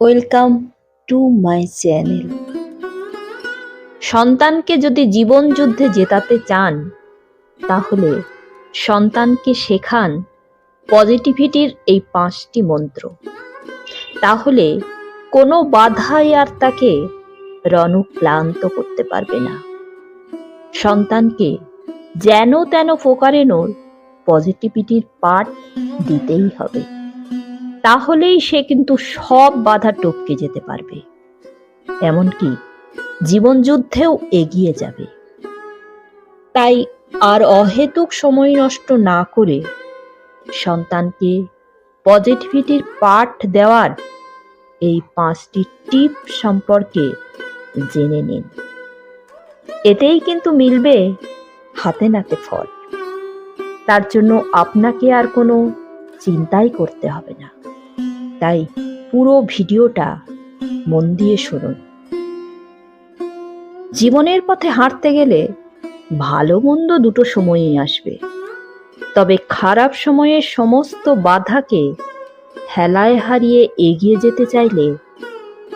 Welcome to my channel সন্তানকে যদি জীবন যুদ্ধে জেতাতে চান, তাহলে সন্তানকে শেখান পজিটিভিটির এই পাঁচটি মন্ত্র। তাহলে কোনো বাধাই আর তাকে রণক্লান্ত করতে পারবে না। সন্তানকে যেন তেন ফোকারেনোর পজিটিভিটির পাঠ দিতেই হবে। তাহলেই সে কিন্তু সব বাধা টপকে যেতে পারবে। এমনকি জীবন যুদ্ধেও এগিয়ে যাবে। তাই আর অহেতুক সময় নষ্ট না করে সন্তানকে পজিটিভিটির পাঠ দেওয়ার এই পাঁচটি টিপ সম্পর্কে জেনে নিন। এতেই কিন্তু মিলবে হাতে নাতে ফল। তার জন্য আপনাকে আর কোনো চিন্তাই করতে হবে না। তাই পুরো ভিডিওটা মন দিয়ে শুনুন। জীবনের পথে হাঁটতে গেলে ভালো মন্দ দুটো সময়ই আসবে। তবে খারাপ সময়ে সমস্ত বাধাকে হেলায় হারিয়ে এগিয়ে যেতে চাইলে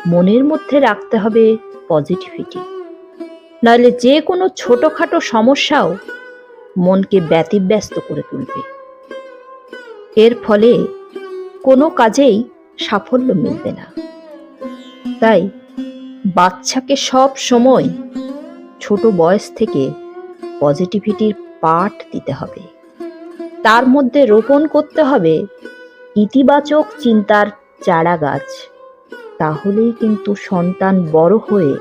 মনের মধ্যে রাখতে হবে পজিটিভিটি নইলে যে কোনো ছোটোখাটো সমস্যাও মনকে ব্যতিব্যস্ত করে তুলবে। এর ফলে কোনো কাজেই সাফল্য মিলবে না। তাই বাচ্চাকে সব সময় ছোট বয়স থেকে পজিটিভিটির পাঠ দিতে হবে। তার মধ্যে রোপণ করতে হবে ইতিবাচক চিন্তার চারা গাছ তাহলেই কিন্তু সন্তান বড় হয়ে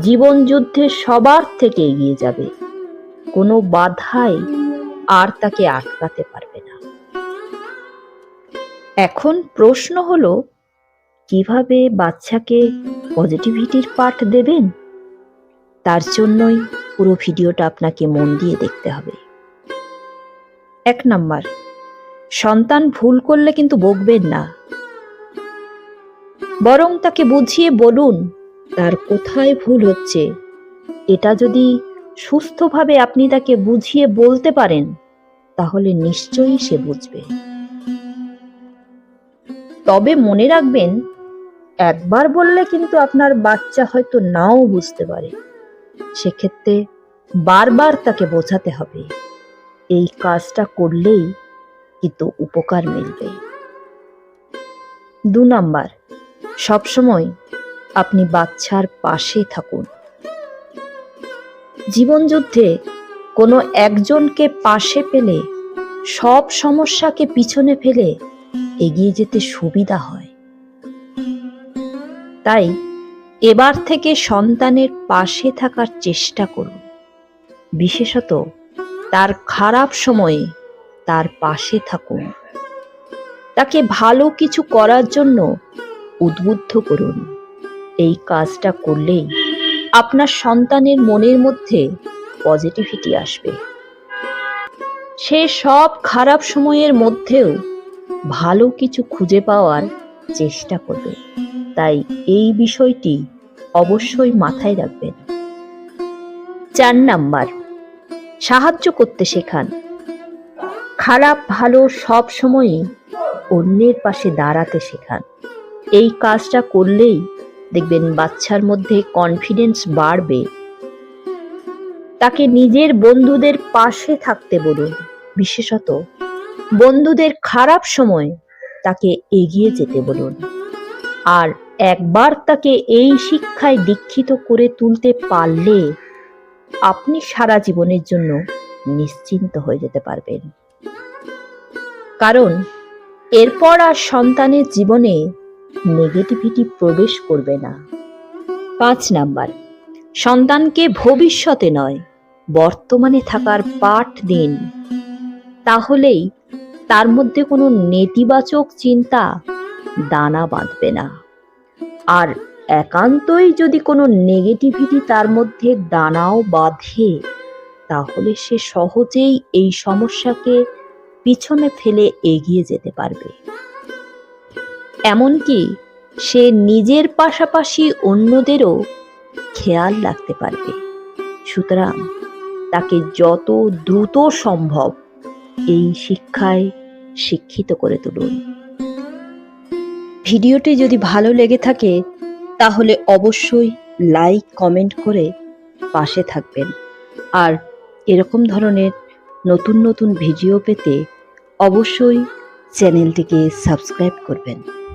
জীবন যুদ্ধে সবার থেকে এগিয়ে যাবে। কোনো বাধাই আর তাকে আটকাতে পারবে না। এখন প্রশ্ন হলো, কীভাবে বাচ্চাকে পজিটিভিটির পাঠ দেবেন? তার জন্যই পুরো ভিডিওটা আপনাকে মন দিয়ে দেখতে হবে। এক নাম্বার, সন্তান ভুল করলে কিন্তু বকবেন না। বরং তাকে বুঝিয়ে বলুন, তার কোথায় ভুল হচ্ছে? এটা যদি সুস্থভাবে আপনি তাকে বুঝিয়ে বলতে পারেন, তাহলে নিশ্চয়ই সে বুঝবে। তবে মনে রাখবেন, একবার বললে কিন্তু আপনার বাচ্চা হয়তো নাও বুঝতে পারে। সেক্ষেত্রে বারবার তাকে বোঝাতে হবে। এই কাজটা করলেই কিন্তু উপকার মিলবে। দু নাম্বার, সবসময় আপনি বাচ্চার পাশে থাকুন। জীবনযুদ্ধে কোনো একজনকে পাশে পেলে, সব সমস্যাকে পিছনে ফেলে এগিয়ে যেতে সুবিধা হয়। তাই এবার থেকে সন্তানের পাশে থাকার চেষ্টা করুন। বিশেষত তার খারাপ সময়ে তার পাশে থাকুন। তাকে ভালো কিছু করার জন্য উদ্বুদ্ধ করুন। এই কাজটা করলেই আপনার সন্তানের মনের মধ্যে পজিটিভিটি আসবে। সে সব খারাপ সময়ের মধ্যেও ভালো কিছু খুঁজে পাওয়ার চেষ্টা করবে। তাই এই বিষয়টি অবশ্যই মাথায় রাখবেন। চার নাম্বার, সাহায্য করতে শেখান। খারাপ, ভালো সব সময়ই অন্যের পাশে দাঁড়াতে শেখান। এই কাজটা করলেই দেখবেন বাচ্চার মধ্যে কনফিডেন্স বাড়বে। তাকে নিজের বন্ধুদের পাশে থাকতে বলুন, বিশেষত বন্ধুদের খারাপ সময় তাকে এগিয়ে যেতে বলুন। আর একবার তাকে এই শিক্ষায় দীক্ষিত করে তুলতে পারলে আপনি সারা জীবনের জন্য নিশ্চিন্ত হয়ে যেতে পারবেন। কারণ এরপর আর সন্তানের জীবনে নেগেটিভিটি প্রবেশ করবে না। পাঁচ নাম্বার, সন্তানকে ভবিষ্যতে নয়, বর্তমানে থাকার পাঠ দিন। তাহলেই তার মধ্যে কোনো নেতিবাচক চিন্তা দানা বাঁধবে না। আর একান্তই যদি কোনো নেগেটিভিটি তার মধ্যে দানাও বাঁধে, তাহলে সে সহজেই এই সমস্যাকে পিছনে ফেলে এগিয়ে যেতে পারবে। এমনকি সে নিজের পাশাপাশি অন্যদেরও খেয়াল রাখতে পারবে। সুতরাং তাকে যত দ্রুত সম্ভব এই শিক্ষায় শিক্ষিত করে তুলুন। ভিডিওটি যদি ভালো লেগে থাকে, তাহলে অবশ্যই লাইক, কমেন্ট করে পাশে থাকবেন। আর এরকম ধরনের নতুন নতুন ভিডিও পেতে অবশ্যই চ্যানেলটিকে সাবস্ক্রাইব করবেন।